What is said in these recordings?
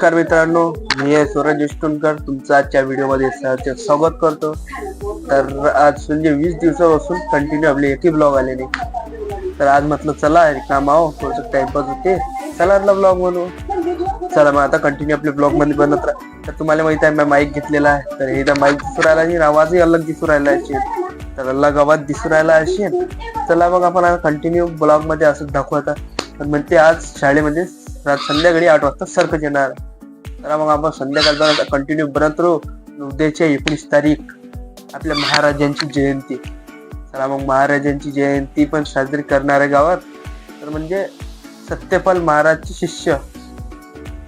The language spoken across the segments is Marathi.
नमस्कार मित्रांनो मी आहे सूरज इष्टुनकर तुमचं आजच्या व्हिडिओमध्ये सहर्ष स्वागत करतो. तर आज म्हणजे वीस दिवसापासून कंटिन्यू आपले एकही ब्लॉग आले नाही तर आज म्हटलं चला काम आहो थोडस टाइमपास होते. चला आपला ब्लॉग बनवू. चला मग आता कंटिन्यू आपले ब्लॉगमध्ये बनत राहा. तर तुम्हाला माहिती आहे मी माईक घेतलेला आहे. तर हे माईक दिसू राहिला आणि आवाजही अलग दिसू राहिला असेल. तर अलग आवाज दिसू राहिला असेल. चला मग आपण कंटिन्यू ब्लॉगमध्ये असंच दाखवता तर म्हणते आज शाळेमध्ये रात संध्याकाळी आठ वाजता सर्कस येणार. तर मग आपण संध्याकाळपर्यंत कंटिन्यू बनत राहू. उद्याच्या एकोणीस तारीख आपल्या महाराजांची जयंती. चला मग महाराजांची जयंती पण साजरी करणार आहे गावात. तर म्हणजे सत्यपाल महाराजचे शिष्य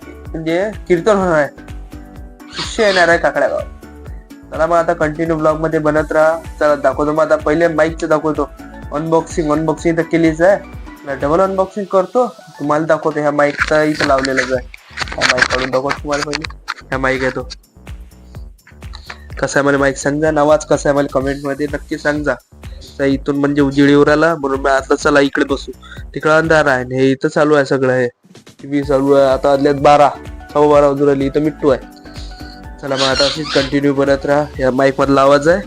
म्हणजे कीर्तन होणार आहे. शिष्य येणार आहे काकड्या गावात. चला मग आता कंटिन्यू ब्लॉगमध्ये बनत राहा. चला दाखवतो मग आता पहिले माईकचं दाखवतो. अनबॉक्सिंग अनबॉक्सिंग तर केलीच आहे. डबल अनबॉक्सिंग करतो. तुम्हाला दाखवतो ह्या माईकचा इथं लावलेलाच आहे. हा माईक काढून दाखवतो तुम्हाला पहिले. ह्या माईक आहे तो. कसा आहे मला माईक? सांगा आवाज कसा आहे मला कमेंटमध्ये नक्की सांगा इथून म्हणजे उजिडीवर आला म्हणून मी आता चला इकडे बसू. तिकडे अंधार आहे आणि हे इथं चालू आहे सगळं हे. टीव्ही चालू आहे. आता आदल्यात बारा सव्वा बारा वाजून राहिली. इथं मिट्टू आहे. चला मग आता अशीच कंटिन्यू बनत राहा. या माईक मधला आवाज आहे.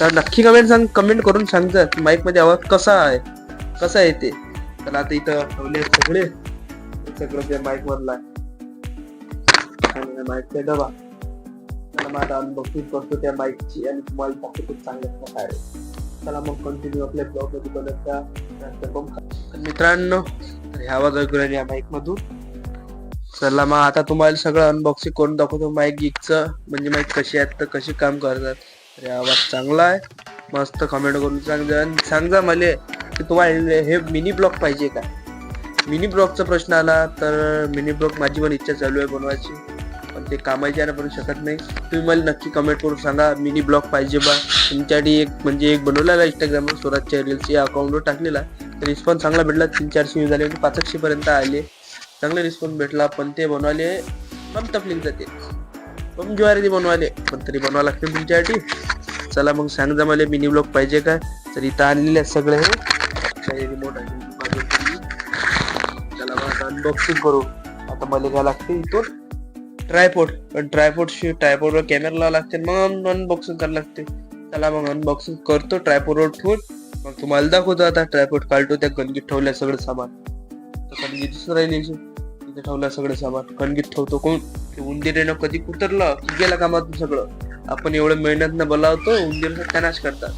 तर नक्की कमेंट सांग कमेंट करून सांगतात की माईकमध्ये आवाज कसा आहे? कसा आहे ते? चला आता इथं ठेवले सगळे. सगळं त्या माईक मधला आहे. आणि माईकचा डबा चला मग आता अनबॉक्सिंग करतो त्या माईकची आणि तुम्हाला दाखवतो खूप चांगल्या प्रकारे. चला मग कंटिन्यू आपल्या ब्लॉगमध्ये बनत राहा. मित्रांनो तर ह्या आवाज ऐकून या माईक मधून चला मग आता तुम्हाला सगळं अनबॉक्सिंग करून दाखवतो माईक गिकचं म्हणजे माईक कशी आहेत तर कशी काम करतात. तर आवाज चांगला आहे. मस्त कमेंट करून सांगा. आणि सांगा मला की तुम्हाला हे मिनी ब्लॉक पाहिजे का? मिनी ब्लॉकचा प्रश्न आला तर मिनी ब्लॉक माझी पण इच्छा चालू आहे बनवायची. पण ते कामाची बनवू शकत नाही. तुम्ही मला नक्की कमेंट करून सांगा मिनी ब्लॉग पाहिजे बा. तुमच्यासाठी एक म्हणजे एक बनवलेला इंस्टाग्रामवर स्वराजच्या रील्स या अकाउंटवर टाकलेला रिस्पॉन्स चांगला भेटला तीन चारशे व्ह्यूज झाले म्हणजे पाचशेपर्यंत आले. चांगला रिस्पॉन्स भेटला पण ते बनवाले पण तकलीफ जाते. पण ज्वारी बनवाले पण तरी बनवा लागते तुमच्यासाठी. चला मग सांग जा मला मिनी ब्लॉग पाहिजे का? तर इथं आणलेले आहेत सगळे हे. रिमोट आहे चला मग आता अनबॉक्सिंग करू. आता मला काय लागते इथून. ट्रायपोर्ट. पण ट्रायपोर्ट शी ट्रायपोर्ट वर कॅमेरा लावा लागते मग अनबॉक्सिंग करायला लागते. चला मग अनबॉक्सिंग करतो ट्रायपोर्ट वर ठेवून. मग तुम्हाला दाखवतो आता ट्रायपोर्ट काढतो त्या गणगीत ठेवल्या सगळं सामान. तर दिसून राहिली तिथे ठेवलं सगळं सामान. कणगीत ठेवतो कोण? ते उंदीर येणं कधी कुतरलं? की गेला कामात सगळं. आपण एवढं मेहनत न बोलावतो उंदीर नाश करतात.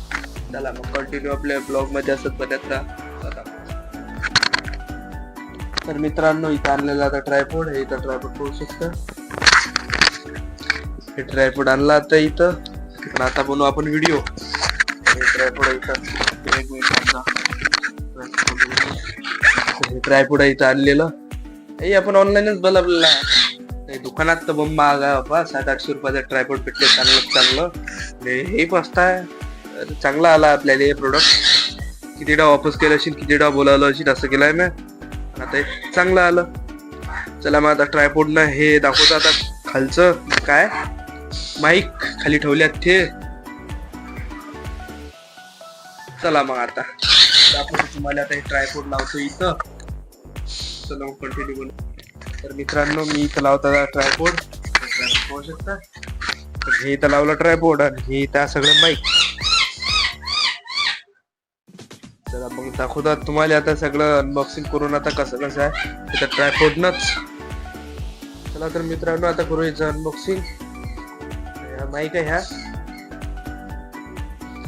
चला मग कंटिन्यू आपल्या ब्लॉगमध्ये असत बऱ्याच राहा. तर मित्रांनो इथं आणलेला आता ट्रायपोर्ड हे इथं ट्रायपोर्ड करू शकतं. हे ट्रायपोर्ड आणला आता इथं. पण आता बनवू आपण व्हिडिओ. हे इथं. एक इथं आणलेलं. हे आपण ऑनलाईनच बनवलेलं आहे. दुकानात तर बंब महाग आहे बाबा सात आठशे रुपयाचा ट्रायफूड भेटले चांगलं चांगलं. हे मस्त आहे. चांगला आला आपल्याला हे प्रोडक्ट कितीदा वापस केलं असेल डाव बोलावलं असेल असं केलंय मी. आता हे चांगलं आलं. चला मग आता ट्रायफूडनं ना हे दाखवतो आता खालचं. काय? माईक खाली ठेवल्यात ते चला मग आता. तुम्हाला आता हे ट्रायपोर्ड लावतो इथं. चला मग कंटिन्यू बनू तर मित्रांनो मी इथं लावता ट्रायपोर्ड पाहू शकता. हे इथं लावलं ट्रायपोर्ड आणि हे इथं सगळं माईक चला मग दाखवतात तुम्हाला आता सगळं अनबॉक्सिंग करून आता कसं कसं आहे. इथं ट्रायपोर्डनच चला तर मित्रांनो आता करू याचं अनबॉक्सिंग ह्या माईक आहे ह्या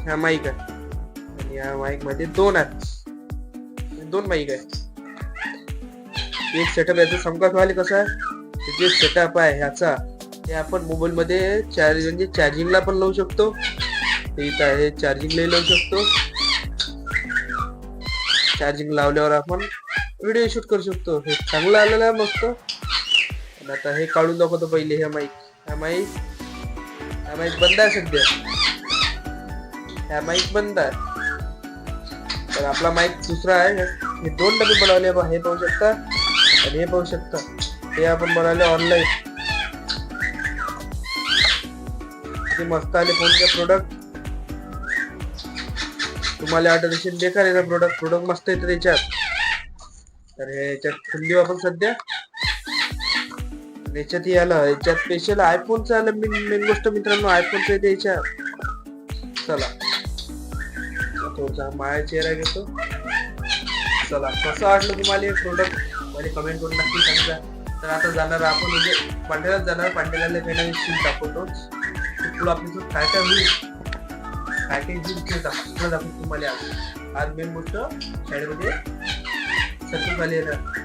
ह्या माईक आहे. आणि ह्या माईकमध्ये दोन आहेत. दोन माईक आहे. एक सेटअप याचं समकाच व्हायला कसं आहे? जे सेटअप आहे ह्याचा ते आपण मोबाईल मध्ये चार्ज म्हणजे चार्जिंगला पण लावू शकतो. इथं आहे चार्जिंगलाही लावू शकतो. चार्जिंग लावल्यावर आपण व्हिडिओ शूट करू शकतो. हे चांगलं आलेलं आहे मस्त. आता हे काढून दाखवतो पहिले ह्या माईक ह्या माईक ह्या माईक बंद आहे सध्या. ह्या माईक बंद आहे. तर आपला माईक दुसरा आहे. हे दोन डबे बनवले बा हे पाहू शकता आणि हे पाहू शकता. हे आपण बनवले ऑनलाईन ते मस्त आले फोनचे प्रोडक्ट तुम्हाला वाटत असेल बेकार आहे प्रोडक्ट प्रोडक्ट मस्त येतं त्याच्यात तर हे याच्यात ठेवून आपण सध्या. याच्यात याला याच्यात स्पेशल आयफोनचं आलं मेन मेन गोष्ट मित्रांनो आयफोनचं आहे त्याच्या चला. थोडसा माया चेहरा घेतो. चला कसं वाटलं तुम्हाला हे प्रोडक्ट मला कमेंट करून नक्की सांगा. तर आता जाणार आपण म्हणजे पांढऱ्याला जाणार पांढऱ्याला काही नवीन सीन दाखवतोच ते पुढं काय काय होईल? काय काय जीव दाखवतो दाखवतो तुम्हाला आज. आज मेन गोष्ट शाळेमध्ये सक्सेस झाली आहे